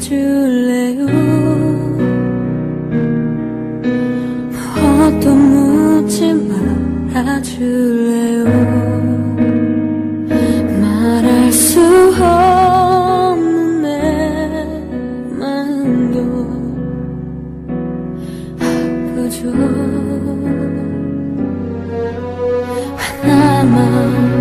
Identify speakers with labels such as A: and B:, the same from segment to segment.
A: 안아줄래요? 무엇도 묻지 말아줄래요? 말할 수 없는 내 마음도 아프죠. 하나만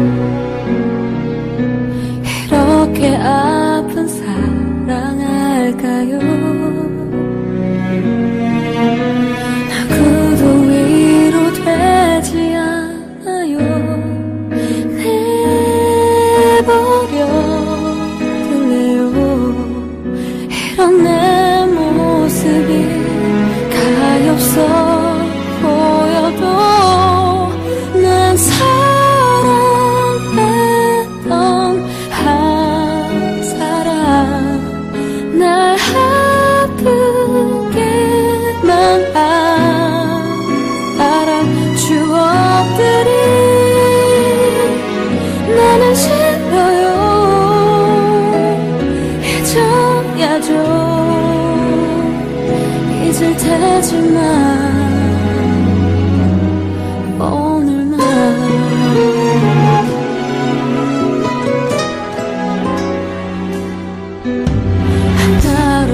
A: 되지만 오늘만 나로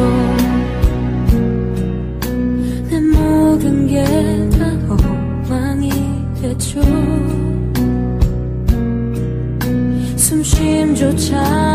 A: 내 모든 게 다 엉망이 됐죠. 숨쉼조차